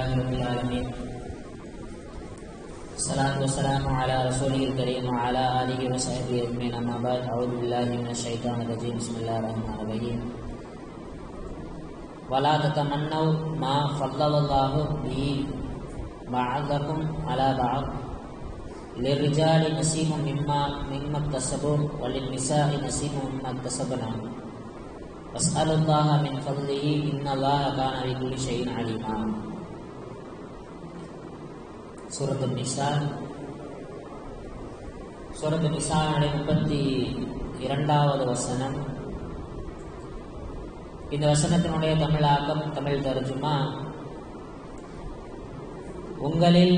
لله رب العالمين الصلاة والسلام على رسوله الكريم وعلى آله وصحبه أجمعين أما بعد أعوذ بالله من الشيطان الرجيم بسم الله الرحمن الرحيم ولا تتمنوا ما فضل الله به بعضكم على بعض۔ للرجال نصيب مما مما اكتسبوا وللنساء نصيب مما اكتسبنا واسألوا الله من فضله إن الله كان بكل شيء عليما சூரத்து நிசா சூரத்து நிசாவுடைய முப்பத்தி இரண்டாவது வசனம். இந்த வசனத்தினுடைய தமிழாக்கம் தமிழ் தர்ஜுமா. உங்களில்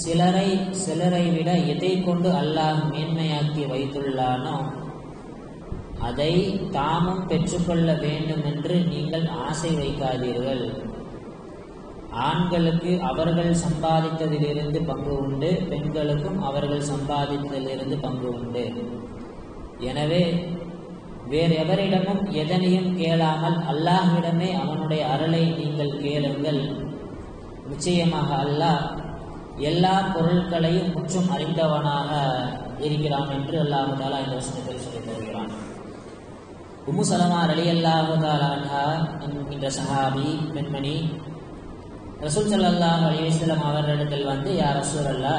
சிலரை சிலரை விட எதை கொண்டு அல்லாஹ் மேன்மையாக்கி வைத்துள்ளானோ அதை தாமும் பெற்றுக்கொள்ள வேண்டும் என்று நீங்கள் ஆசை வைக்காதீர்கள். ஆண்களுக்கு அவர்கள் சம்பாதித்ததிலிருந்து பங்கு உண்டு பெண்களுக்கும் அவர்கள் சம்பாதித்ததிலிருந்து பங்கு உண்டு. எனவே வேறு எவரிடமும் எதனையும் கேளாமல் அல்லாஹ்விடமே அவனுடைய அருளை நீங்கள் கேளுங்கள். நிச்சயமாக அல்லாஹ் எல்லா பொருட்களையும் முற்றும் அறிந்தவனாக இருக்கிறான் என்று அல்லாஹு தாலா இந்த வசனத்தில் சொல்லித் தருகிறான். உமுசலமா அலி அல்லாஹு தாலா என்கின்ற சஹாபி பெண்மணி ரசூல் சல்லாஹ் அலிவசலம் அவர்களிடத்தில் வந்து யார் ரசூல் அல்லா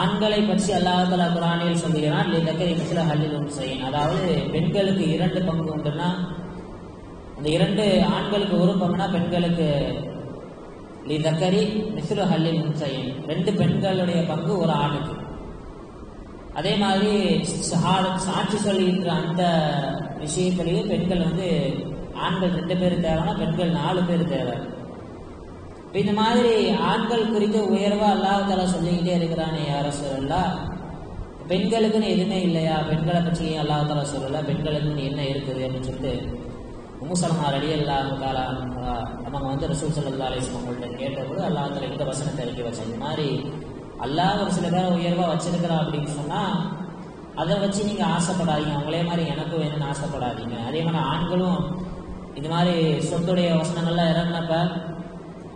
ஆண்களை பற்றி அல்லாஹால குரானில் சொல்லுகிறான் லிதக்கரை மிசில ஹல்லில் செய்யும் அதாவது பெண்களுக்கு இரண்டு பங்கு உண்டுன்னா அந்த இரண்டு ஆண்களுக்கு ஒரு பங்குனா பெண்களுக்கு லிதக்கரி மிஸ்ரு ஹல்லில் செய்யும் ரெண்டு பெண்களுடைய பங்கு ஒரு ஆணுக்கு. அதே மாதிரி சாட்சி சொல்லுகின்ற அந்த விஷயத்திலேயே பெண்கள் வந்து ஆண்கள் ரெண்டு பேர் தேவைன்னா பெண்கள் நாலு பேர் தேவை. இந்த மாதிரி ஆண்கள் குறித்து உயர்வா அல்லாஹால சொல்லிக்கிட்டே இருக்கிறானே யார சொல்லலா பெண்களுக்குன்னு எதுவுமே இல்லையா? பெண்களை பற்றி அல்லாஹால சொல்லல? பெண்களுக்குன்னு என்ன இருக்குது அப்படின்னு சொல்லிட்டு உமுசலமா அடி அல்லாஹாலா அவங்க வந்து ரசூல் சல்லா அலிஸ்லாம் அவங்கள்ட்ட கேட்டபோது அல்லாஹால இந்த வசனத்தை இறக்கி வச்சாங்க. இந்த மாதிரி அல்லாஹ் ஒரு சில பேரை உயர்வா வச்சிருக்கிறா அப்படின்னு சொன்னா அதை வச்சு நீங்க ஆசைப்படாதீங்க. அவங்களே மாதிரி எனக்கும் வேணும்னு ஆசைப்படாதீங்க. அதே மாதிரி ஆண்களும் இந்த மாதிரி சொத்துடைய வசனங்கள்லாம் இறங்கினப்ப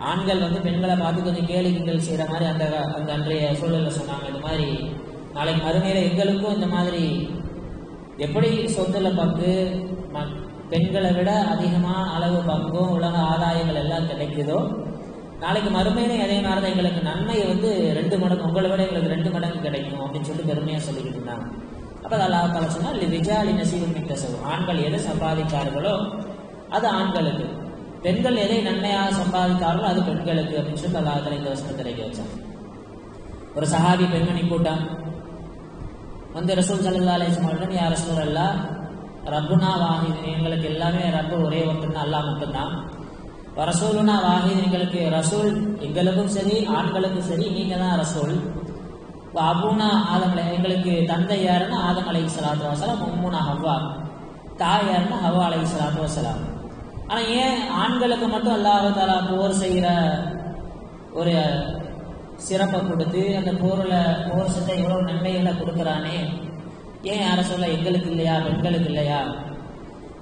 ஆண்கள் வந்து பெண்களை பார்த்து கொஞ்சம் கேலி கிண்டல் செய்கிற மாதிரி அந்த அந்த அன்றைய சூழலில் சொன்னாங்க. இந்த மாதிரி நாளைக்கு மறுமையில் எங்களுக்கும் இந்த மாதிரி எப்படி சொத்துல பங்கு பெண்களை விட அதிகமான அளவு பங்கும் உலக ஆதாயங்கள் எல்லாம் கிடைக்குதோ நாளைக்கு மறுமையிலும் அதே மாதிரி தான் எங்களுக்கு நன்மை வந்து ரெண்டு மடங்கு உங்களை விட எங்களுக்கு ரெண்டு மடங்கு கிடைக்கும் அப்படின்னு சொல்லி பெருமையாக சொல்லிக்கிட்டு இருந்தாங்க. அப்போ அல்லாஹ் தாலா சொன்னால் விஜாலி நசீபம் மிக்க ஆண்கள் எது சம்பாதித்தார்களோ அது ஆண்களுக்கு. பெண்கள் எதை நன்மையாக சம்பாதித்தார்களோ அது பெண்களுக்கு அப்படின்னு சொல்லி அல்லாஹ் இந்த வசனத்தை இறக்கி வச்சாங்க. ஒரு சஹாபி பெண்மணி கூட்டம். வந்து ரசூல் சல்லா அலிஸ்மாரிடம் யார் ரசூல் அல்லா ரப்புனா வாஹிதின். எங்களுக்கு எல்லாமே ரப்பு ஒரே ஒருத்தர் அல்லா மட்டும்தான். ரசூலுனா வாஹித் எங்களுக்கு ரசூல் எங்களுக்கும் சரி ஆண்களுக்கும் சரி நீங்க தான் ரசூல். அபுனா ஆதம் எங்களுக்கு தந்தை யாருன்னா ஆதம் அலை சலாத்து வசலாம் மும்முனா ஹவ்வா. தாய் யாருன்னா ஹவா அலை சலாத்து வசலாம் ஆனா ஏன் ஆண்களுக்கு மட்டும் அல்லாஹு தாலா போர் செய்கிற ஒரு சிறப்பை கொடுத்து அந்த போர்ல போர் செஞ்ச இவ்வளவு நன்மைகளை கொடுக்குறானே? ஏன் யார சொல்ல எங்களுக்கு இல்லையா பெண்களுக்கு இல்லையா?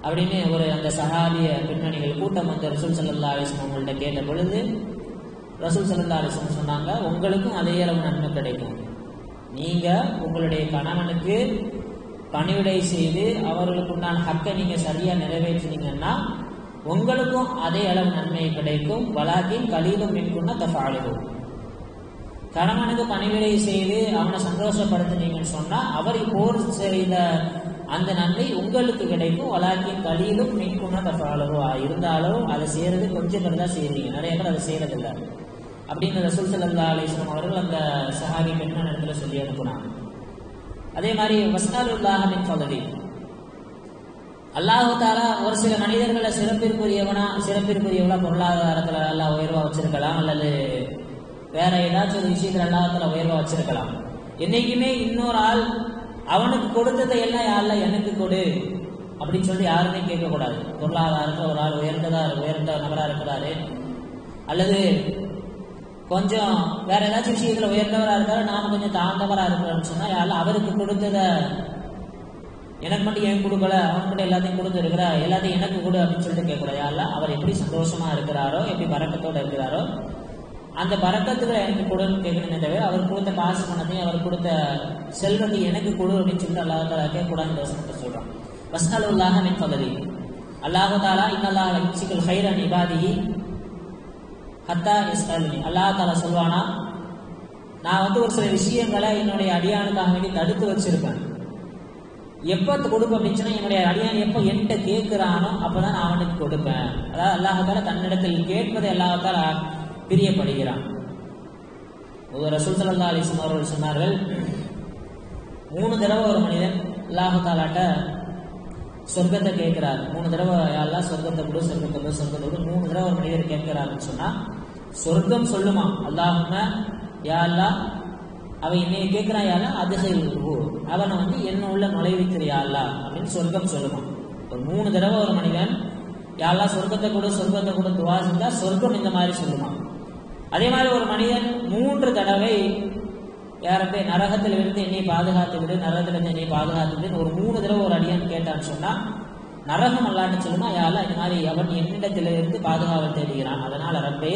அப்படின்னு ஒரு அந்த சஹாபிய பின்னணிகள் கூட்டம் வந்து ரசூல் சல்லா அலிஸ்லம் அவங்கள்ட்ட கேட்ட பொழுது ரசூல் சல்லா அலிஸ்லம் சொன்னாங்க உங்களுக்கும் அதே அளவு நன்மை கிடைக்கும். நீங்க உங்களுடைய கணவனுக்கு பணிவிடை செய்து அவர்களுக்கு உண்டான ஹக்கை நீங்க சரியா நிறைவேற்றினீங்கன்னா உங்களுக்கும் அதே அளவு நன்மை கிடைக்கும். வலாக்கின் கலீலும் மின்குன்னா தஃபாலுகும் கணவனுக்கு பணிவிடை செய்து அவனை சந்தோஷப்படுத்தினீங்கன்னு சொன்னால் அவர் போர் செய்த அந்த நன்மை உங்களுக்கு கிடைக்கும். வலாக்கின் கலீலும் மின்குன்னா தஃபாலுகும் இருந்தாலும் அதை செய்யறது கொஞ்சம் பேர் தான் செய்யறீங்க நிறைய பேர் அதை செய்யறதில்லை அப்படின்னு ரசூல் சல்லா அலிஸ்லாம் அவர்கள் அந்த சஹாபி பெண்ண இடத்துல சொல்லி அனுப்புனாங்க. அதே மாதிரி வஸ்தாலுல்லாஹின் பதவி அல்லாஹு தாலா ஒரு சில மனிதர்களை சிறப்பிற்குரியவனா சிறப்பிற்குரியவனா பொருளாதாரத்துல நல்லா உயர்வா வச்சிருக்கலாம் அல்லது வேற ஏதாச்சும் ஒரு விஷயத்துல அல்லாஹால உயர்வா வச்சிருக்கலாம். என்னைக்குமே இன்னொரு ஆள் அவனுக்கு கொடுத்ததை எல்லாம் யாரில் எனக்கு கொடு அப்படின்னு சொல்லி யாருமே கேட்கக்கூடாது. பொருளாதாரத்தில் ஒரு ஆள் உயர்ந்ததா உயர்ந்த நபரா இருக்கிறாரு. அல்லது கொஞ்சம் வேற ஏதாச்சும் விஷயத்துல உயர்ந்தவரா இருக்காரு நாம கொஞ்சம் தாழ்ந்தவரா இருக்கிறோம்னு சொன்னா யாரும் அவருக்கு கொடுத்ததை எனக்கு மட்டும் ஏன் கொடுக்கல? அவன்கிட்ட எல்லாத்தையும் கொடுத்துருக்கிற எல்லாத்தையும் எனக்கு கொடு அப்படின்னு சொல்லிட்டு கேட்கக்கூடாது. யாரெல்லாம் அவர் எப்படி சந்தோஷமா இருக்கிறாரோ எப்படி பறக்கத்தோட இருக்கிறாரோ அந்த பறக்கத்துகளை எனக்கு கொடுன்னு கேட்கணுமே தவிர அவர் கொடுத்த காசு பணத்தையும் அவர் கொடுத்த செல்வத்தை எனக்கு கொடு அப்படின்னு சொல்லிட்டு அல்லாஹ் கேட்கக்கூடாதுன்னு வசனத்தை சொல்றான். வஸ்கல் உல்லாஹ மின் பகுதி அல்லாஹாலா இன்னல்லா இன்னல்லாஹ் யுக்சிகுல் ஹைரன் இபாதிஹி ஹத்தா எஸ்அல்னி அல்லாஹ் தாலா சொல்வானா நான் வந்து ஒரு சில விஷயங்களை என்னுடைய அடியானுக்காக வேண்டி தடுத்து வச்சிருப்பேன். எப்போ கொடுப்பேன் அப்படின்னு என்னுடைய அடியான் எப்போ என்கிட்ட கேட்கிறானோ அப்பதான் நான் அவனுக்கு கொடுப்பேன். அதாவது அல்லாஹால தன்னிடத்தில் கேட்பதை அல்லாஹால பிரியப்படுகிறான். ஒரு ரசூல் சல்லா அலிஸ்லாம் அவர்கள் சொன்னார்கள் மூணு தடவை ஒரு மனிதன் அல்லாஹாலாட்ட சொர்க்கத்தை கேட்கிறார். மூணு தடவை யாரெல்லாம் சொர்க்கத்தை கொடு சொர்க்கத்தை கொடு சொர்க்கத்தை கொடு. மூணு தடவை ஒரு மனிதர் கேட்கிறாருன்னு சொன்னா சொர்க்கம் சொல்லுமா? அல்லாஹும யா அவன் என்னைய கேட்கிறான் யாரா அதுகள் அவனை வந்து என்ன உள்ள நுழைவிக்கிற அப்படின்னு சொர்க்கம் சொல்லுவான். ஒரு மூணு தடவை ஒரு மனிதன் யாரெல்லாம் சொர்க்கத்தை கூட சொர்க்கத்தை கூட துவா செஞ்சா சொர்க்கம் இந்த மாதிரி சொல்லுவான். அதே மாதிரி ஒரு மனிதன் மூன்று தடவை யாரப்பே நரகத்தில் இருந்து என்னை பாதுகாத்து விடு நரகத்தில் இருந்து என்னை பாதுகாத்து விடுன்னு ஒரு மூணு தடவை ஒரு அடியான் கேட்டான்னு சொன்னா நரகம் அல்லான்னு சொல்லுமா? யாரா இந்த மாதிரி அவன் என்னிடத்திலிருந்து பாதுகாவல் தேடுகிறான். அதனால ரப்பே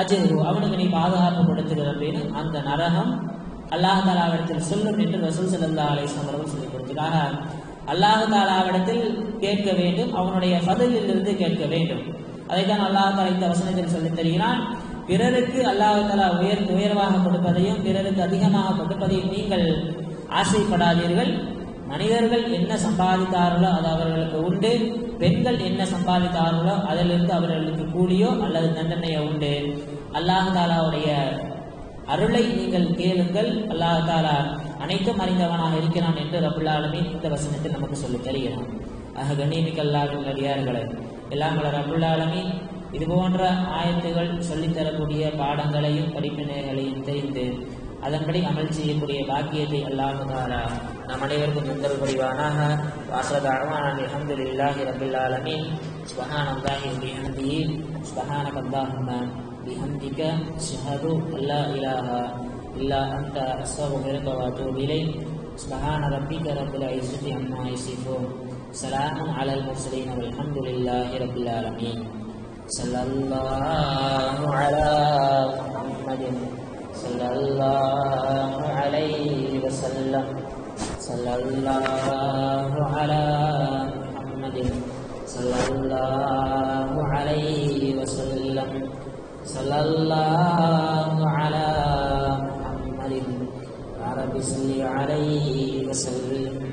அஜரு அவனுக்கு நீ பாதுகாப்பு கொடுத்துரு அப்படின்னு அந்த நரகம் அல்லாஹ் தாலாவிடத்தில் சொல்லும் என்று ரசூல் சல்லா அலிஸ்லாம் அவர்கள் சொல்லிக் கொடுத்ததாக அல்லாஹ் தாலாவிடத்தில் கேட்க வேண்டும் அவனுடைய பதிலில் இருந்து கேட்க வேண்டும். அதைத்தான் அல்லாஹ் தாலா இந்த வசனத்தில் சொல்லித் தருகிறான். பிறருக்கு அல்லாஹ் தாலா உயர் உயர்வாக கொடுப்பதையும் பிறருக்கு அதிகமாக கொடுப்பதையும் நீங்கள் ஆசைப்படாதீர்கள். மனிதர்கள் என்ன சம்பாதித்தார்களோ அது அவர்களுக்கு உண்டு. பெண்கள் என்ன சம்பாதித்தார்களோ அதிலிருந்து அவர்களுக்கு கூலியோ அல்லது தண்டனையோ உண்டு. அல்லாஹாலாவுடைய அருளை நீங்கள் கேளுங்கள். அல்லாஹ் தாலா அனைத்தும் அறிந்தவனாக இருக்கிறான் என்று ரபுல்லாலுமே இந்த வசனத்தில் நமக்கு சொல்லி தருகிறான். ஆக கண்ணியமிக்க அல்லாஹின் அடியார்களை எல்லாம் ரபுல்லாலுமே இது போன்ற ஆயத்துகள் சொல்லித்தரக்கூடிய பாடங்களையும் படிப்பினைகளையும் தெரிந்து அதன்படி அமல் செய்யக்கூடிய பாக்கியத்தை அல்லாஹாலா நம் அனைவருக்கும் தந்தல் புரிவானாக வாசதான அல்ஹம்துலில்லாஹி ரபில் ஆலமீன் சுபஹான் அல்லாஹி பிஹம்திஹி சுபஹானக அல்லாஹும்ம பிஹம்திக அஷ்ஹது அல்லா இலாஹா இல்லா அன்த அஸ்தக்ஃபிருக வ அத்தூபு இலைக் சுபஹான ரப்பிக ரப்பில் இஸ்ஸத்தி அம்மா யசிஃபூன் சலாமுன் அலல் முர்சலீன் வல்ஹம்துலில்லாஹி ரபில் ஆலமீன் صلى الله على محمد صلى الله عليه وسلم صلى الله على محمد صلى الله عليه وسلم. صلى الله على محمد. رب صل عليه وسلم.